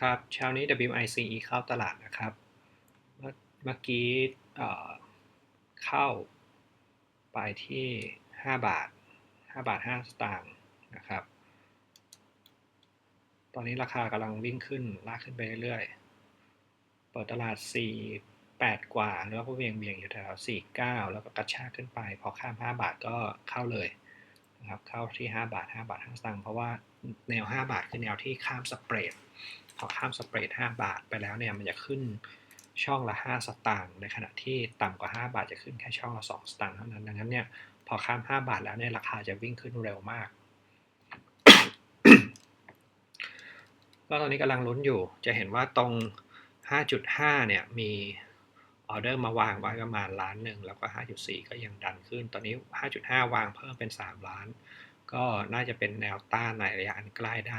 ครับเช้านี้ WICE เข้าตลาดนะครับ เมื่อกี้เอ่อเข้าไปที่ 5 บาท 5 บาท 5 สตางค์นะครับ ตอนนี้ราคากำลังวิ่งขึ้น ลากขึ้นไปเรื่อยๆ เปิดตลาด 4 8 กว่า แล้วก็เวียงเวียงอยู่แถว4 9 แล้วก็กระชากขึ้นไป พอข้าม 5 บาทก็เข้าเลยนะครับเข้าที่ 5 บาท 5 บาท5สตางค์เพราะว่าแนว 5 บาทคือแนวที่ข้ามสเปรด พอข้ามสเปรด 5 บาทไปแล้วเนี่ยมันจะขึ้นช่องละ 5 สตางค์ในขณะที่ต่ำกว่า 5 บาทจะขึ้นแค่ช่องละ 2 สตางค์เท่านั้นดังนั้นเนี่ยพอข้าม 5 บาทแล้วเนี่ยราคาจะวิ่งขึ้นเร็วมากก็ตอนนี้กำลังลุ้นอยู่ จะเห็นว่าตรง 5.5 เนี่ยมีออเดอร์มาวางไว้ประมาณล้านหนึ่งแล้วก็ 5.4 ก็ยังดันขึ้น ตอนนี้ 5.5 วางเพิ่มเป็น 3 ล้าน ก็น่าจะเป็นแนวต้านในระยะอันใกล้ได้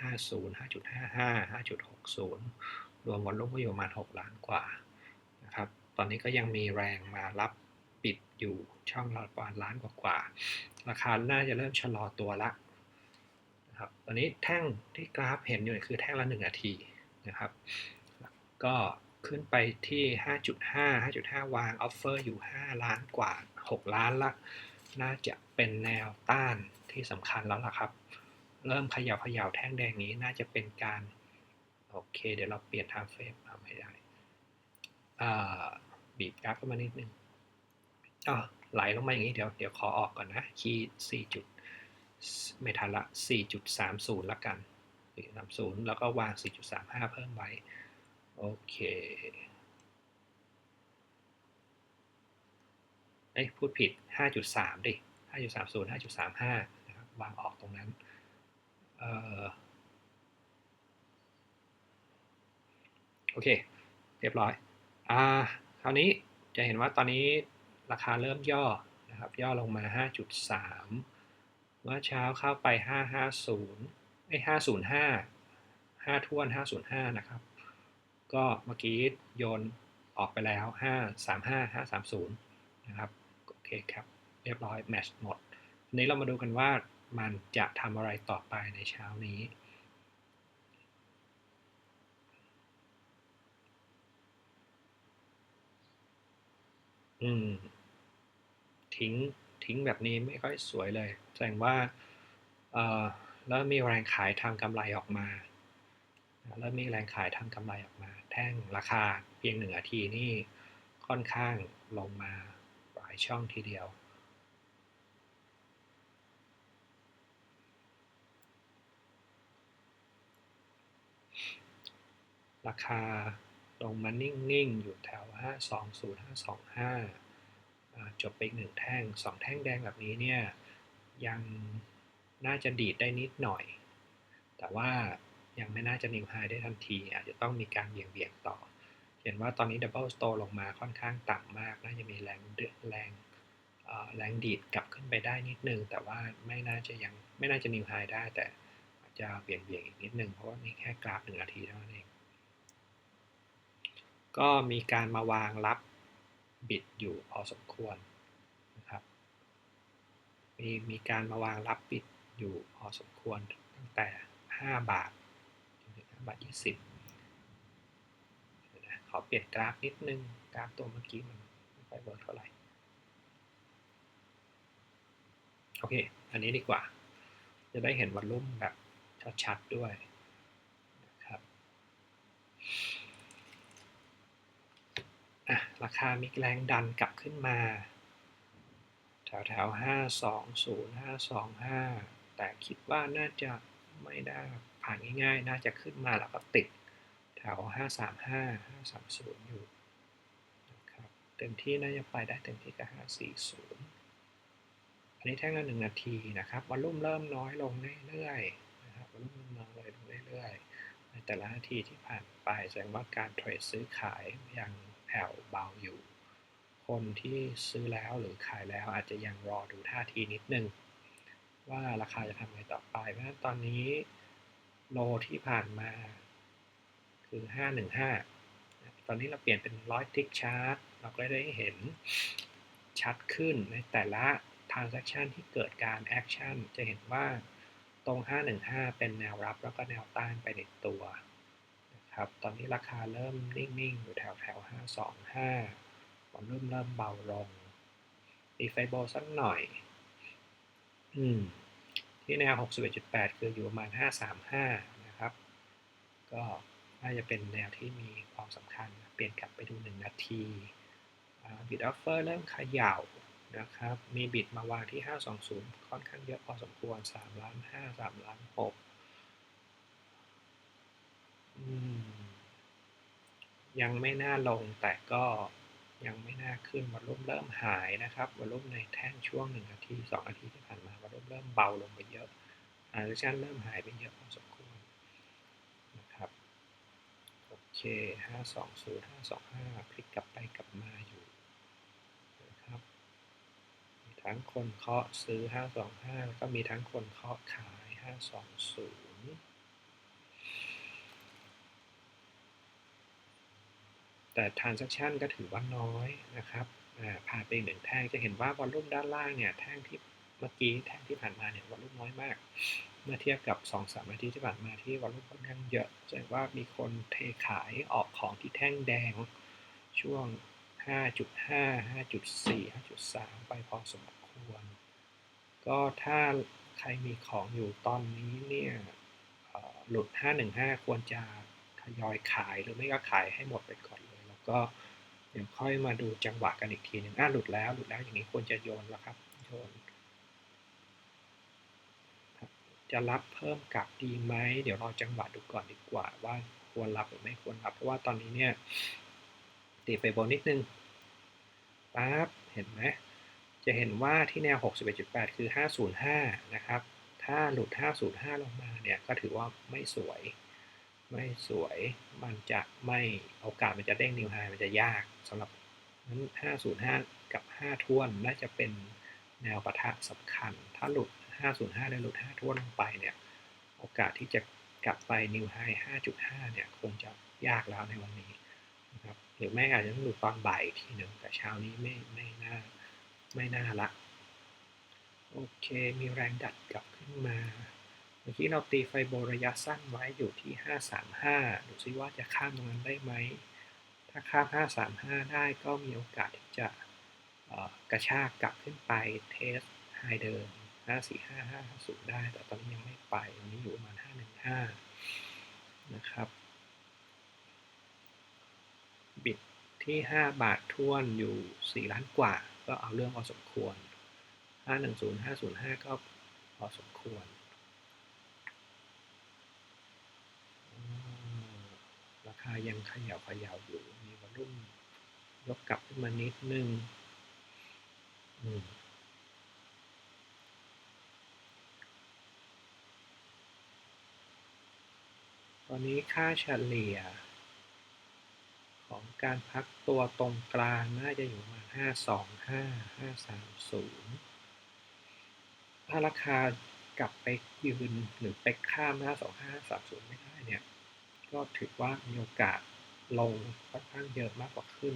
5.50 5.55 5.60 รวมวอลลุ่มก็อยู่ประมาณ 6 ล้านกว่านะครับ ตอนนี้ก็ยังมีแรงมารับปิดอยู่ช่องละประมาณล้านกว่าๆราคาน่าจะเริ่มชะลอตัวละนะครับ ตอนนี้แท่งที่กราฟเห็นอยู่คือแท่งละ 1 นาทีนะครับ ก็ขึ้นไปที่ 5.5 5.5 วางออฟเฟอร์อยู่ 5 ล้านกว่า 6 ล้านละ น่าจะเป็นแนวต้าน ที่สำคัญแล้วล่ะครับ เริ่มขยับขยับแท่งแดงนี้น่าจะเป็นการ โอเค เดี๋ยวเราเปลี่ยน time frame ทำไม่ได้บีบกราฟขึ้นมานิดนึงอ๋อไหลลงมาอย่างนี้เดี๋ยวเดี๋ยวขอออกก่อนนะ คีย์4จุดไม่ทันละ 4.30 ละกัน4.30 แล้วก็วาง 4.35 เพิ่มไว้ โอเค เอ้ยพูดผิด 5.3 ดิ 5.30 5.35นะครับ วางออกตรงนั้นออโอเค เรียบร้อยอ่าคราวนี้จะเห็นว่าตอนนี้ราคาเริ่มย่อนะครับ ย่อลงมา 5.3 เมื่อเช้าเข้าไป 550ไอ้505 5ท้วน 505 นะครับ ก็เมื่อกี้โยนออกไปแล้ว 535 530 นะครับ โอเคครับ เรียบร้อย แมชหมดอันนี้เรามาดูกันว่า มันจะทำอะไรต่อไปในเช้านี้ อืม ทิ้งทิ้งแบบนี้ไม่ค่อยสวยเลย แสดงว่าเอ่อเริ่มมีแรงขายทางกำไรออกมาเริ่มมีแรงขายทางกำไรออกมา แท่งราคาเพียงหนึ่งนาทีนี่ค่อนข้างลงมาหลายช่องทีเดียว ราคาลงมานิ่ง ๆ อยู่แถว 520 525 จบไปอีกหนึ่งแท่งสองแท่งแดงแบบนี้เนี่ย ยังน่าจะดีดได้นิดหน่อย แต่ว่ายังไม่น่าจะนิวไฮได้ทันที อาจจะต้องมีการเบี่ยงเบี่ยงต่อ เห็นว่าตอนนี้ดับเบิลสโตลงมาค่อนข้างต่ำมาก น่าจะมีแรงเดือดแรงแรงดีดกลับขึ้นไปได้นิดนึง แต่ว่าไม่น่าจะยังไม่น่าจะนิวไฮได้แต่จจะเบี่ยงเบี่ยงอีกนิดนึง เพราะว่านี่แค่กราฟหนึ่งนาทีเท่านั้นเอง ก็มีการมาวางรับบิดอยู่พอสมควรนะครับ มีมีการมาวางรับบิดอยู่พอสมควรตั้งแต่ 5 บาทจนถึง5บาท20ขอเปลี่ยนกราฟนิดนึง กราฟตัวเมื่อกี้มันไม่ค่อยเวิร์กเท่าไหร่ โอเค อันนี้ดีกว่า จะได้เห็นวอลลุ่มแบบชัดๆด้วยนะครับ ราคามีแรงดันกลับขึ้นมา แถวแถวห้าสองศูนย์ห้าสองห้าแต่คิดว่าน่าจะไม่ได้ผ่านง่ายๆ น่าจะขึ้นมาแล้วก็ติดแถวห้าสามห้าห้าสามศูนย์อยู่นะครับเต็มที่น่าจะไปได้เต็มที่ก็ห้าสี่ศูนย์อันนี้แท่งละหนึ่งนาทีนะครับวอลลุ่มเริ่มน้อยลงเรื่อยๆนะครับวอลลุ่มน้อยลงเรื่อยๆในแต่ละนาทีที่ผ่านไปแสดงว่าการเทรดซื้อขายยัง ผ่วเบาอยู่ คนที่ซื้อแล้วหรือขายแล้วอาจจะยังรอดูท่าทีนิดนึง ว่าราคาจะทำไงต่อไป เพราะฉะนั้นตอนนี้โลที่ผ่านมาคือ 515 ตอนนี้เราเปลี่ยนเป็นร้อยทิกชาร์ตเราก็ได้เห็นชัดขึ้นในแต่ละ transaction ที่เกิดการ action จะเห็นว่าตรง 515 เป็นแนวรับแล้วก็แนวต้านไปในตัว ครับ ตอนนี้ราคาเริ่มนิ่ง ๆ อยู่แถวแถว525วอลุ่มเริ่มเบาลงตีไฟโบสักหน่อย อืม ที่แนว 61.8 คืออยู่ประมาณ 535 นะครับ ก็น่าจะเป็นแนวที่มีความสำคัญ เปลี่ยนกลับไปดู 1 นาทีบิดออฟเฟอร์เริ่มขย่านะครับ มีบิดมาวางที่ 520 ค่อนข้างเยอะพอสมควร 3 ล้าน 5 3 ล้าน 6 ยังไม่น่าลงแต่ก็ยังไม่น่าขึ้นวอลลุ่มเริ่มหายนะครับวอลลุ่มในแท่งช่วง1นาที2นาทีที่ผ่านมาวอลลุ่มเริ่มเบาลงไปเยอะอาร์ชันเริ่มหายไปเยอะพอสมควรนะครับโอเค520 525 พลิกกลับไปกลับมาอยู่นะครับมีทั้งคนเคาะซื้อ 525 แล้วก็มีทั้งคนเคาะขาย 520 แต่ transaction ก็ถือว่าน้อยนะครับผ่านไปหนึ่งแท่งจะเห็นว่าวอลลุ่มด้านล่างเนี่ยแท่งที่เมื่อกี้แท่งที่ผ่านมาเนี่ยวอลลุ่มน้อยมาก เมื่อเทียบกับ 2-3 นาทีที่ผ่านมาที่วอลลุ่มค่อนข้างเยอะแสดงว่ามีคนเทขายออกของที่แท่งแดงช่วง 5.5 5.4 5.3 ไปพอสมควร ก็ถ้าใครมีของอยู่ตอนนี้เนี่ยหลุด 515 ควรจะทยอยขายหรือไม่ก็ขายให้หมดไปก่อน ก็เดี๋ยวค่อยมาดูจังหวะกันอีกทีหนึ่งอะหลุดแล้วหลุดแล้วอย่างนี้ควรจะโยนแล้วครับโยนจะรับเพิ่มกลับดีไหมเดี๋ยวรอจังหวะดูก่อนดีกว่าว่าควรรับหรือไม่ควรรับ เพราะว่าตอนนี้เนี่ยตีไปบนนิดนึงปั๊บเห็นไหมจะเห็นว่าที่แนว 61.8 คือ 505 นะครับ ถ้าหลุด 505 ลงมาเนี่ย ก็ถือว่าไม่สวย ไม่สวยมันจะไม่โอกาสมันจะเด้งนิวไฮมันจะยากสำหรับนั้น 505 กับ 5ท้วนน่าจะเป็นแนวปะทะสำคัญ ถ้าหลุด 505 ได้หลุด 5ท้วนลงไปเนี่ยโอกาสที่จะกลับไปนิวไฮ5.5 เนี่ยคงจะยากแล้วในวันนี้นะครับหรือแม่อาจจะต้องดูตอนบ่ายทีหนึ่งแต่เช้านี้ไม่ไม่น่าไม่น่าละ โอเคมีแรงดัดกลับขึ้นมา เมื่อกี้เราตีไฟโบระยะสั้นไว้อยู่ที่ 535 ดูซิว่าจะข้ามตรงนั้นได้ไหม ถ้าข้าม 535 ได้ก็มีโอกาสที่จะกระชากกลับขึ้นไปเทสไฮเดิม 545 550 ได้ แต่ตอนนี้ยังไม่ไปตอนนี้อยู่ประมาณ 515 นะครับ บิตที่ 5 บาทท่วนอยู่ 4 ล้านกว่า ก็เอาเรื่องพอสมควร 510 505 ก็พอสมควรคายังขยับขยับอยู่ มีวอลุ่มยกกลับขึ้นมานิดนึงตอนนี้ค่าเฉลี่ย ของการพักตัวตรงกลางน่าจะอยู่ประมาณ525 530 ถ้าราคากลับไปยืนหรือไปข้าม 525 30 ไม่ได้เนี่ย ก็ถือว่ามีโอกาสลงค่อนข้างเยอะมากกว่าขึ้น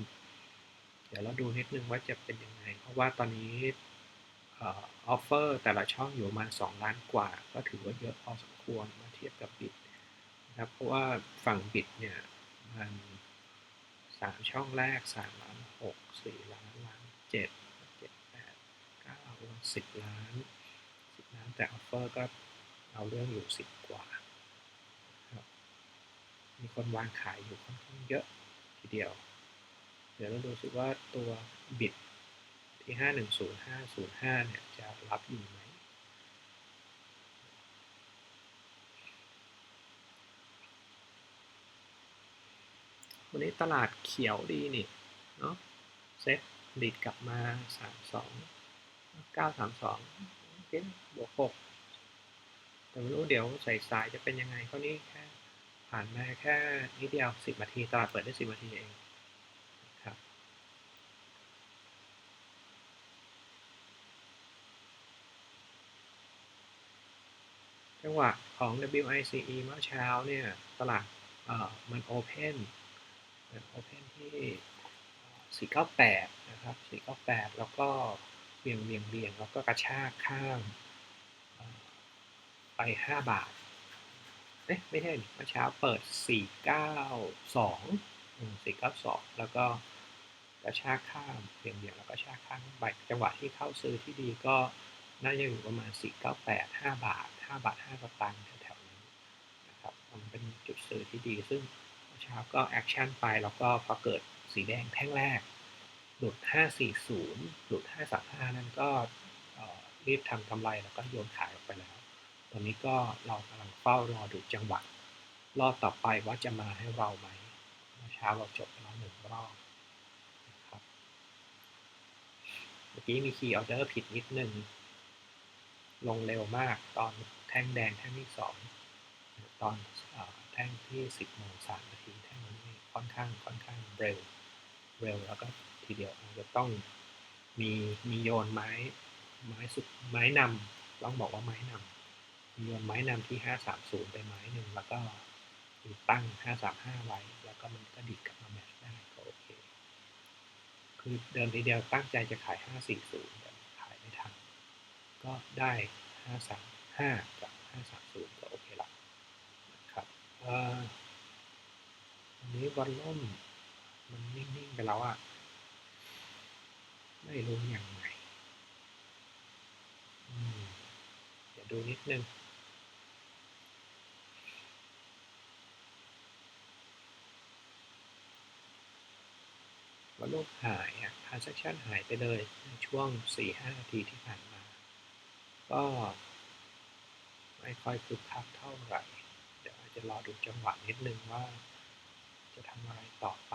เดี๋ยวเราดูนิดนึงว่าจะเป็นยังไง เพราะว่าตอนนี้ออฟเฟอร์แต่ละช่องอยู่ประมาณ 2 ล้านกว่า ก็ถือว่าเยอะพอสมควรมาเทียบกับบิตนะครับเพราะว่าฝั่งบิตเนี่ยมันสามช่องแรก3ล้าน6 4ล้านล้าน7 7 8 9 10ล้าน10ล้านแต่ออฟเฟอร์ก็เอาเรื่องอยู่10กว่า มีคนวางขายอยู่ค่อนข้างเยอะทีเดียว เดี๋ยวเราดูสิว่าตัวบิตที่ 510505 เนี่ย จะรับอยู่ไหมวันนี้ตลาดเขียวดีนี่ เนาะเซ็ตดีดกลับมา 32 932โอเคบวก6แต่ไม่รู้เดี๋ยวใส่สายจะเป็นยังไงก็นี่แค่ ผ่านมาแค่นิดเดียวสิบนาทีตลาดเปิดได้สิบนาทีเองครับจังหวะของ WICE เมื่อเช้าเนี่ย ตลาดเอ่อมันโอเพนโอเพนที่ 498 นะครับ 498 แล้วก็เบี่ยงเบี่ยงเบี่ยงแล้วก็กระชากข้างไป 5 บาท เอ๊ะไม่ใช่เมื่อเช้าเปิด 492 492 แล้วก็กระชากข้ามเพียงเดียวแล้วก็ชากข้ามไปจังหวะที่เข้าซื้อที่ดีก็น่าจะอยู่ประมาณ 498 5 บาท 5 บาท5สตางค์แถวๆนี้นะครับมันเป็นจุดซื้อที่ดี ซึ่งเช้าก็แอคชั่นไปแล้วก็พอเกิดสีแดงแท่งแรก หลุด 540 หลุด 535 นั่นก็รีบทำกำไรแล้วก็โยนขายออกไปแล้ว ตอนนี้ก็เรากำลังเฝ้ารอดูจังหวะรอบต่อไปว่าจะมาให้เราไหมเมื่อเช้าเราจบไปแล้วหนึ่งรอบนะครับเมื่อกี้มีคีย์ออเดอร์ผิดนิดนึง ลงเร็วมากตอนแท่งแดงแท่งที่สองตอนแท่งที่สิบโมงสามนาทีแท่งนี้ค่อนข้างค่อนข้างเร็วเร็วแล้วก็ทีเดียวอาจจะต้องมีมีโยนไม้ไม้สุดไม้นำต้องบอกว่าไม้นำ มีโยนไม้นำที่ 530 ไปไม้หนึ่งแล้วก็ตั้ง 535 ไว้ แล้วก็มันก็ดีดกลับมาแมทได้ก็โอเค คือเดิมทีเดียวตั้งใจจะขาย 540 แต่ขายไม่ทัน ก็ได้ 535 กับ 530 ก็โอเคละนะครับอันนี้บอลล่มมันนิ่ง ๆ ไปแล้วอะไม่รู้ยังไงเดี๋ยวดูนิดนึง ว่าลูกหายอะ transaction หายไปเลยในช่วง 4-5 นาทีที่ผ่านมา ก็ไม่ค่อยคึกคักเท่าไหร่ เดี๋ยวจะรอดูจังหวะนิดนึงว่า จะทำอะไรต่อไป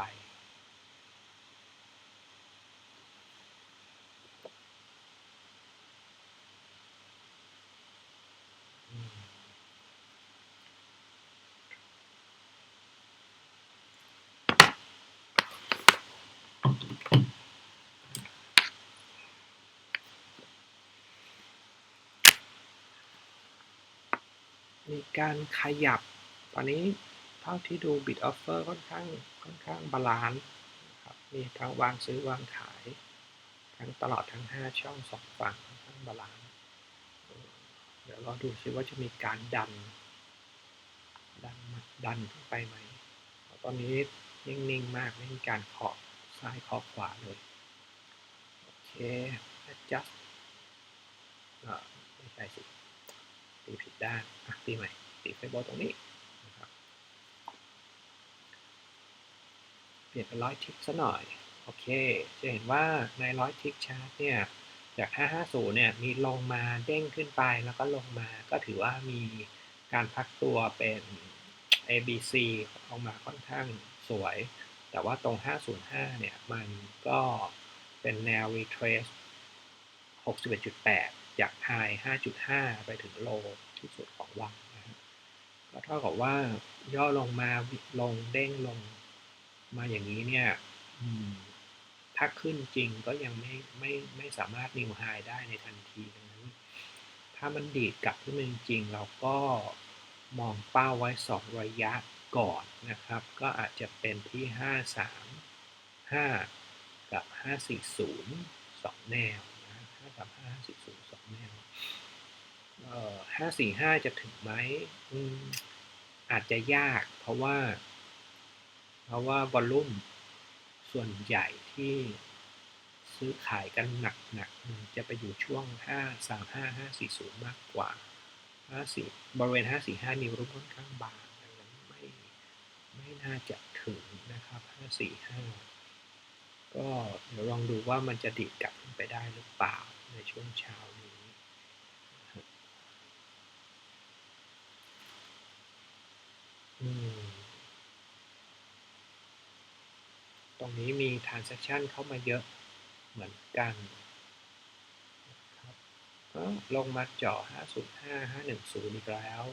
มีการขยับ ตอนนี้เท่าที่ดู bid offer ค่อนข้างค่อนข้างบาลานซ์นะครับมีทั้งวางซื้อวางขาย ทั้งตลอดทั้ง 5 ช่องสองฝั่งค่อนข้างบาลานซ์เดี๋ยวเราดูซิว่าจะมีการดัน ดันดันขึ้นไปไหม ตอนนี้นิ่งๆมากไม่มีการเคาะซ้ายเคาะขวาเลยโอเค adjust ไม่ใช่สิ ตีผิดด้านตีใหม่ ตีไฟบอลตรงนี้นะครับเปลี่ยนเป็นร้อยทิกซะหน่อย โอเค จะเห็นว่าในร้อยทิกชาร์ตเนี่ย จาก 550 เนี่ย มีลงมาเด้งขึ้นไปแล้วก็ลงมา ก็ถือว่ามีการพักตัวเป็น ABC ออกมาค่อนข้างสวย แต่ว่าตรง 505 เนี่ย มันก็เป็นแนว retrace 61.8 จากไฮ5.5 ไปถึงโลที่สุดของวันนะก็เท่ากับว่าย่อลงมาลงเด้งลงมาอย่างนี้เนี่ยถ้าขึ้นจริงก็ยังไม่ไม่ไม่สามารถนิวไฮได้ในทันทีดังนั้น ถ้ามันดีดกลับขึ้นมาจริงเราก็มองเป้าไว้ 2 ระยะก่อนนะครับ ก็อาจจะเป็นที่ 5 3 5 กับ 540 2 แนวนะ5 3 5 540แนว ห้าสี่ห้าจะถึงไหมอมอาจจะยาก เพราะว่า เพราะว่าวอลลุ่มส่วนใหญ่ที่ซื้อขายกันหนักๆ จะไปอยู่ช่วง 5 3 5 5 4 0 มากกว่า54บริเวณ 545มีรุ่มค่อนข้างบางดังนั้นไม่ไม่น่าจะถึงนะครับ 545 ก็เดี๋ยวลองดูว่ามันจะดีดกลับไปได้หรือเปล่าในช่วงเช้านี้ตรงนี้มี transaction เข้ามาเยอะเหมือนกันครับลงมาเจาะ505 510 อีกแล้ว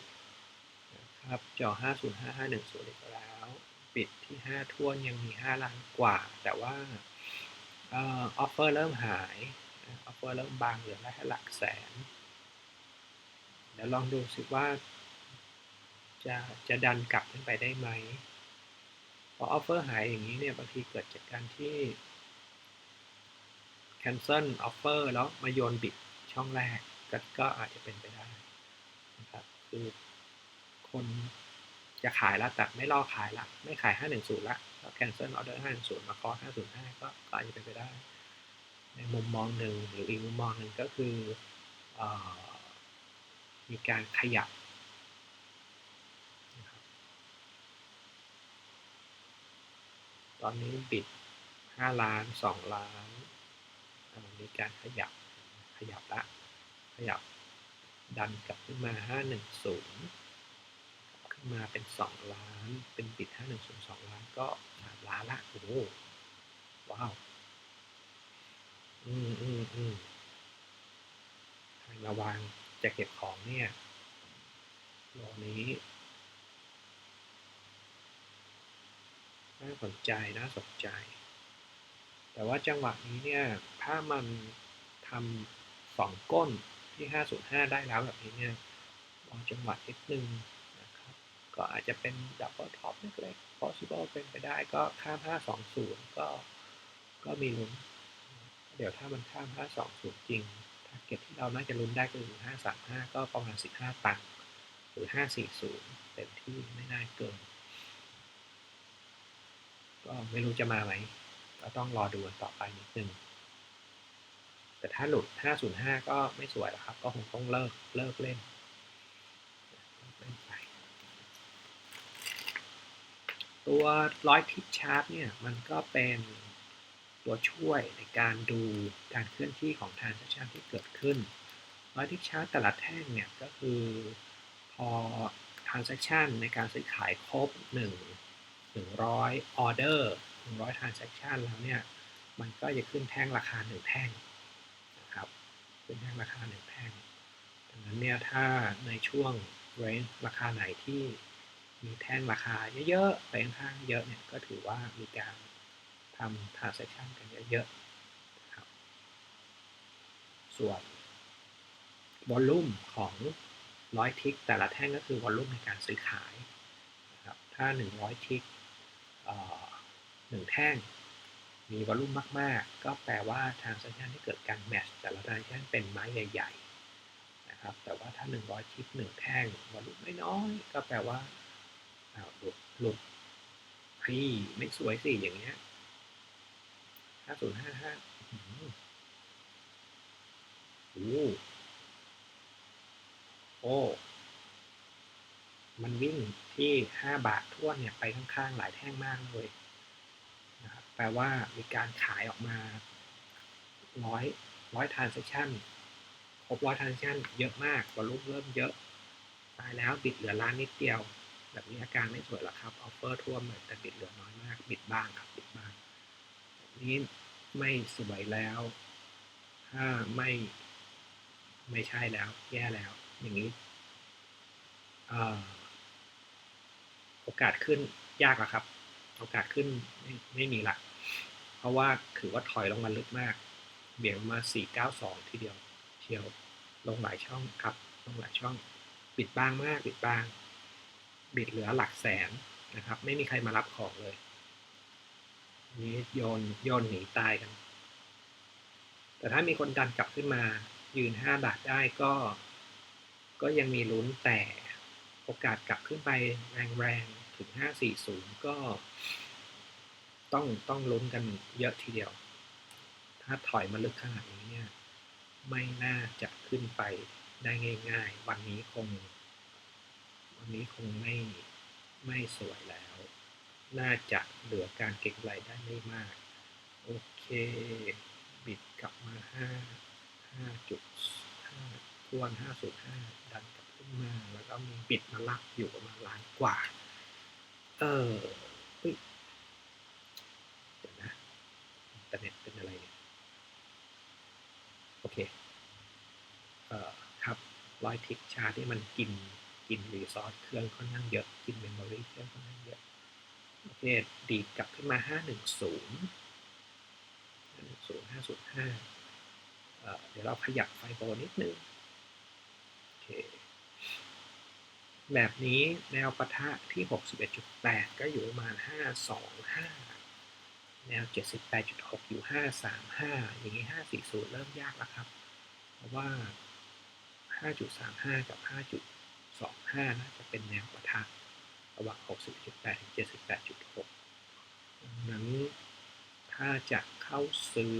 นะครับเจาะ505 510 อีกแล้ว ปิดที่ 5ทวนยังมี 5 ล้านกว่า แต่ว่าออฟเฟอร์เริ่มหายออฟเฟอร์เริ่มบางเหลือแค่หลักแสน เดี๋ยวลองดูสิว่า จะจะดันกลับขึ้นไปได้ไหมพ อออฟเฟอร์หายอย่างนี้เนี่ยบางทีเกิดจากการที่ cancel offer แล้วมาโยนบิดช่องแรกก็ก็อาจจะเป็นไปได้นะครับคือคนจะขายแล้วแต่ไม่รอขายละไม่ขาย 510 ละแล้วแคนเซิลออเดอร์510 มาคอ505 ก็อาจจะเป็นไปได้ ในมุมมองหนึ่งหรืออีกมุมมองหนึ่งก็คืออมีการขยับ ตอนนี้บิด5ล้าน2ล้านมีการขยับขยับละ ขยับดันกลับขึ้นมา510ขึ้นมาเป็น2ล้าน เป็นบิด510 2ล้านก็3ล้านละโอ้โหว้าวอืมอืมอืมระวังจะเก็บของเนี่ยโลนี้ น่าสนใจน่าสนใจ แต่ว่าจังหวะนี้เนี่ย ถ้ามันทำสองก้นที่ 505 ได้แล้วแบบนี้เนี่ยลองจังหวะนิดนึงนะครับ ก็อาจจะเป็นดับเบิลท็อปเล็กๆ possible เป็นไปได้ก็ข้าม 520 ก็ ก็มีลุ้น เดี๋ยวถ้ามันข้าม 520 จริง ทาร์เก็ตที่เราน่าจะลุ้นได้ก็คือ 535 ก็ประมาณ 15 ตังค์หรือ 540 เต็มที่ไม่น่าเกิน ก็ไม่รู้จะมาไหมก็ต้องรอดูกันต่อไปนิดนึงแต่ถ้าหลุด 505 ก็ไม่สวยแล้วครับ ก็คงต้องเลิกเลิกเล่นเล่นไปตัวร้อยทิศชาร์ตเนี่ย มันก็เป็นตัวช่วยในการดูการเคลื่อนที่ของทางชันที่เกิดขึ้นร้อยทิศชาร์ตแต่ละแท่งเนี่ยก็คือพอ transaction ในการซื้อขายครบ 1 100ออเดอร์100 transaction แล้วเนี่ย มันก็จะขึ้นแท่งราคา 1 แท่งนะครับ ขึ้นแท่งราคา 1 แท่งดังนั้นเนี่ยถ้าในช่วงเรนราคาไหนที่มีแท่งราคาเยอะๆไปข้างเยอะเนี่ย ก็ถือว่ามีการทำ transaction กันเยอะๆครับ ส่วนวอลลุ่มของร้อยทิกแต่ละแท่งก็คือวอลลุ่มในการซื้อขายนะครับถ้า 100 ทิก หนึ่งแท่ง มีวอลลุ่มมาก ๆ ก็แปลว่าทางสัญญาณที่เกิดการแมชแต่ละทางสัญญาณเป็นไม้ใหญ่ๆนะครับแต่ว่าถ้า 100 ชิปหนึ่งแท่งวอลลุ่มไม่น้อยก็แปลว่าหลุดหลุดพี่ไม่สวยสิอย่างเงี้ย5055โอ้โอ้ มันวิ่งที่5บาททั่วเนี่ยไปข้างๆหลายแท่งมากเลยนะครับแปลว่ามีการขายออกมาร้อยร้อยทรานเซชันครบร้อยทรานเซชันเยอะมากวอลุ่มเริ่มเยอะตายแล้วบิดเหลือล้านนิดเดียว แบบนี้อาการไม่สวยหรอกครับออฟเฟอร์ท่วมเลยแต่บิดเหลือน้อยมาก บิดบ้างครับบิดบ้างนี้ไม่สวยแล้วถ้าไม่ไม่ใช่แล้ว แย่แล้ว อย่างนี้อ่า โอกาสขึ้นยากแล้วครับ โอกาสขึ้นไม่ไม่มีละเพราะว่าถือว่าถอยลงมาลึกมาก เบี่ยงมา 492 ทีเดียวเชียวลงหลายช่องครับ ลงหลายช่อง ปิดบ้างมาก ปิดบ้าง บิดเหลือหลักแสนนะครับ ไม่มีใครมารับของเลย นี้โยนโยนหนีตายกัน แต่ถ้ามีคนดันกลับขึ้นมายืน 5 บาทได้ก็ ก็ยังมีลุ้นแต่ โอกาสกลับขึ้นไปแรงๆ ถึง 540 ก็ ต้องต้องลุ้นกันเยอะทีเดียว ถ้าถอยมาลึกขนาดนี้เนี่ย ไม่น่าจะขึ้นไปได้ง่าย ๆ วันนี้คง วันนี้คงไม่ไม่สวยแล้ว น่าจะเหลือการเก็งไรได้ไม่มาก โอเค บิดกลับมา 5 5.5ทวน505ดัน ขึ้นมา แล้วก็มีบิดมาลักอยู่ประมาณล้านกว่า เออเฮ้ยเดี๋ยวนะอินเทอร์เน็ตเป็นอะไรเนี่ย โอเค เอ่อครับรอยทิกชาที่มันกินกินรีซอสเครื่องค่อนข้างเยอะ กินเมมโมรีเครื่องค่อนข้างเยอะ โอเค ดีดกลับขึ้นมา 510 510 505 เดี๋ยวเราขยับไฟโบนิดนึง โอเค แบบนี้แนวปะทะที่ 61.8 ก็อยู่ประมาณ 525 แนว 78.6 อยู่ 535 อย่างนี้ 540 เริ่มยากแล้วครับ เพราะว่า 5.35 กับ 5.25 น่าจะเป็นแนวปะทะระหว่าง 61.8 ถึง 78.6 ดังนั้นถ้าจะเข้าซื้อ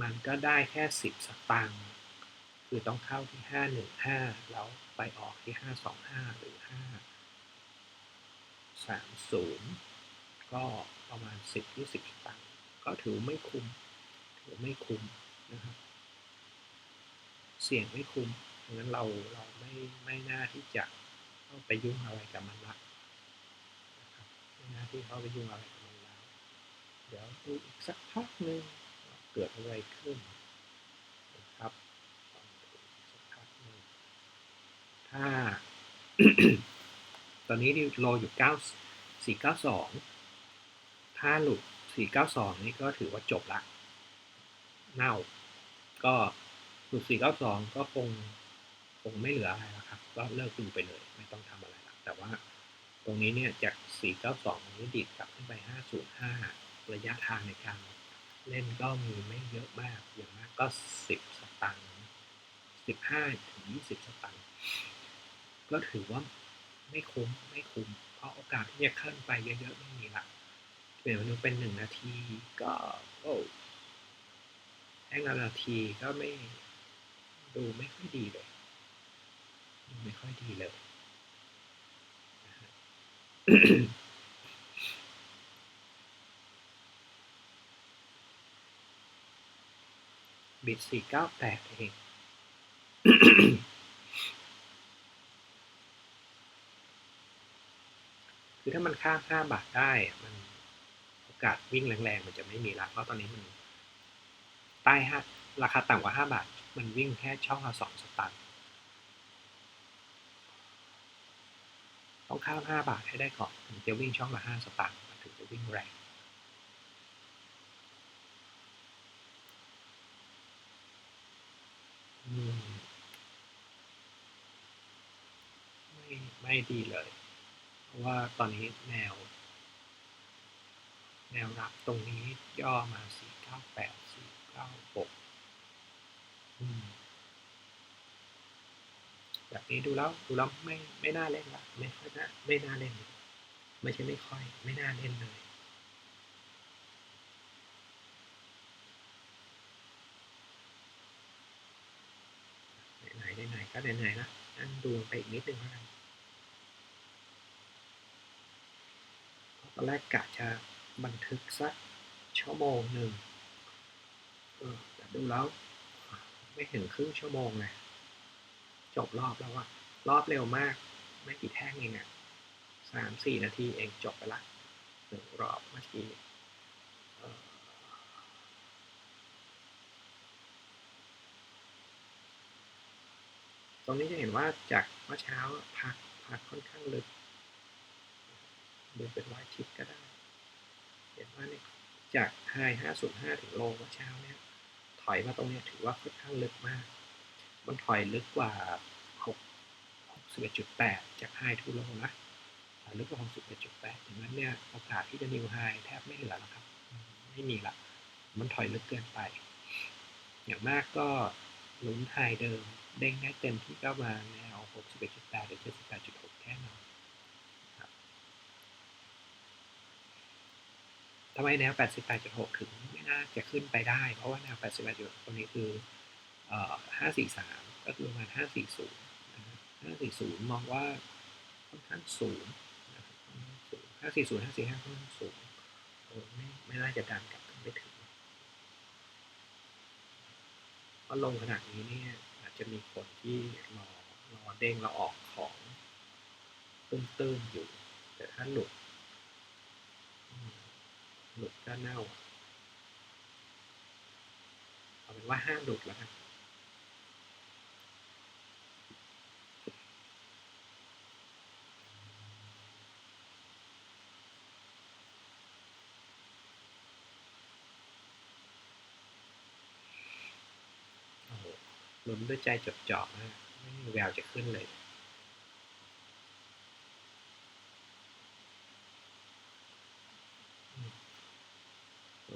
มันก็ได้แค่ 10 สตางค์ คือต้องเข้าที่ 515 แล้วไปออกที่ 525 หรือ 530 ก็ประมาณ 10 20สตางค์ก็ถือไม่คุ้มถือไม่คุ้มนะครับ เสี่ยงไม่คุ้มดังนั้นเราเราไม่ไม่น่าที่จะเข้าไปยุ่งอะไรกับมันละนะครับไม่น่าที่เข้าไปยุ่งอะไรกับมันแล้ว เดี๋ยวดูอีกสักพักหนึ่งเกิดอะไรขึ้นนะครับสักพักหนึ่ง ถ้า ตอนนี้ดิวโลอยู่9 492ถ้าหลุด492นี่ก็ถือว่าจบละ เน่า ก็หลุด492ก็คงคงไม่เหลืออะไรแล้วครับ ก็เลิกดูไปเลย ไม่ต้องทำอะไรละแต่ว่าตรงนี้เนี่ยจาก 492นี้ดีดกลับขึ้นไป 505 ระยะทางในการเล่นก็มีไม่เยอะมาก อย่างมากก็ 10 สตังค์15 ถึง 20 สตังค์ ก็ถือว่าไม่คุ้มไม่คุ้ม เพราะโอกาสที่จะขึ้นไปเยอะๆไม่มีละเปลี่ยนมาเป็นหนึ่งนาทีก็โอ้แค่นาทีก็ไม่ดูไม่ค่อยดีเลยดูไม่ค่อยดีเลยบิดสี่เก้าแปดเอง คือถ้ามันข้ามห้าบาทได้มันโอกาสวิ่งแรงๆ มันจะไม่มีละเพราะตอนนี้มันใต้ห้าราคาต่ำกว่าห้าบาท มันวิ่งแค่ช่องละสองสตางค์ต้องข้ามห้าบาทให้ได้ก่อนถึงจะวิ่งช่องละห้าสตางค์ถึงจะวิ่งแรงไม่ไม่ดีเลย ราะว่าตอนนี้แนว แนวรับตรงนี้ย่อมา 498 496 อืมแบบนี้ดูแล้วดูแล้วไม่ไม่น่าเล่นละไม่ค่อยน่าไม่น่าเล่น ไม่ใช่ไม่ค่อย ไม่น่าเล่นเลย ไหนๆไหนก็ไหนๆละนั่งดูไปอีกนิดนึงแล้วกัน ตอนแรกกะจะบันทึกสักชั่วโมงหนึ่งเออแต่ดูแล้ว ไม่ถึงครึ่งชั่วโมงเลยจบรอบแล้วว่ะรอบเร็วมาก ไม่กี่แท่งเองอะสามสี่นาทีเองจบไปละหนึ่งรอบเมื่อกี้เอ่อตรงนี้จะเห็นว่าจากเมื่อเช้าพักพักค่อนข้างลึก ดูเป็นรอยชิดก็ได้ เห็นว่าเนี่ยจากไฮ505 ถึงโลเมื่อเช้าเนี่ย ถอยมาตรงนี้ถือว่าค่อนข้างลึกมาก มันถอยลึกกว่า 6 61.8 จากไฮทูโลนะลึกกว่า 61.8ดังนั้นเนี่ยโอกาสที่จะนิวไฮแทบไม่เหลือแล้วครับ ไม่มีละ มันถอยลึกเกินไป อย่างมากก็ลุ้นไฮเดิม เด้งได้เต็มที่ก็มาแนว 61.8 หรือ 78.6 แค่นั้นครับ ทำไมแนว 88.6 ถึงไม่น่าจะขึ้นไปได้ เพราะว่าแนว 88.6ตรงนี้คือเอ่อ543 ก็คือประมาณ 540นะ540 มองว่าค่อนข้างสูงนะครับค่อนข้าสูง540 545ค่อนข้างสูงเออไม่ไม่น่าจะดันกลับขึ้นไปถึงพราะลงขนาดนี้เนี่ยอาจจะมีคนที่รอรอเด้งเราออกของ ตื้นๆอยู่ แต่ถ้าหลุด หลุดก็เน่าเอาเป็นว่าห้ามหลุดแล้วกันโอ้โหลุ้นด้วยใจจดจ่อมากไม่มีแววจะขึ้นเลย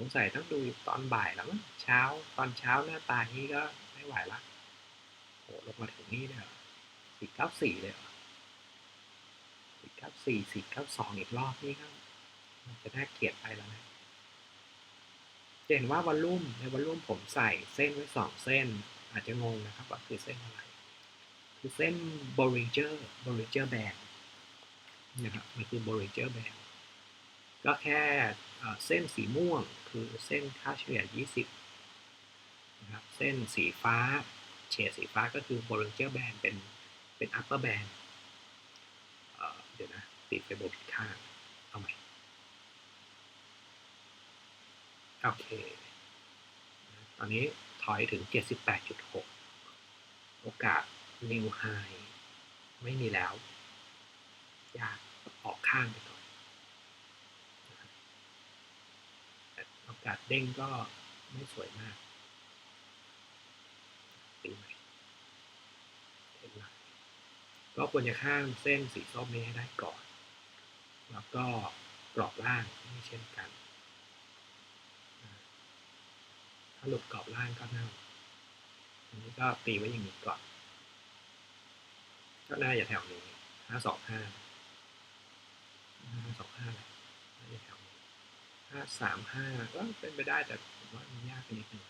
งสัยต้องดูตอนบ่ายแล้วมั้งเช้าตอนเช้าหน้าตานี้ก็ไม่ไหวละโหลงมาถึงนี่เลยสี่เก้าสี่เลยเหรอสี่สี่เก้าสองอีกรอบนี่ก็มันจะน่าเกลียดไปแล้วนะจะเห็นว่าวอลลุ่มในวอลลุ่มผมใส่เส้นไว้สองเส้น อาจจะงงนะครับว่าคือเส้นอะไร คือเส้น Bollinger Bollinger Band นะครับมันคือ Bollinger Band ก็แค่เส้นสีม่วงคือเส้นค่าเฉลี่ย 20 นะครับ เส้นสีฟ้า เฉดสีฟ้าก็คือ Bollinger Band เป็นเป็น upper band เดี๋ยวนะ ติดไปบนผิดข้าง เอาใหม่ โอเค ตอนนี้ถอยถึง 78.6 โอกาส new high ไม่มีแล้ว ยากออกข้างไปก่อน โอกาสเด้งก็ไม่สวยมากตีใหม่เห็นไหมก็ควรจะข้ามเส้นสีส้มนี้ให้ได้ก่อน แล้วก็กรอบล่างนี่เช่นกัน ถ้าหลุดกรอบล่างก็เน่าอันนี้ก็ตีไว้อย่างนี้ก่อน ก็น่าแถวนี้ห้าสองห้าห้าสองห้าน่าจะแถว นี้ห้าสามห้าก็เป็นไปได้แต่ผมว่ามันยากไปนิดนึง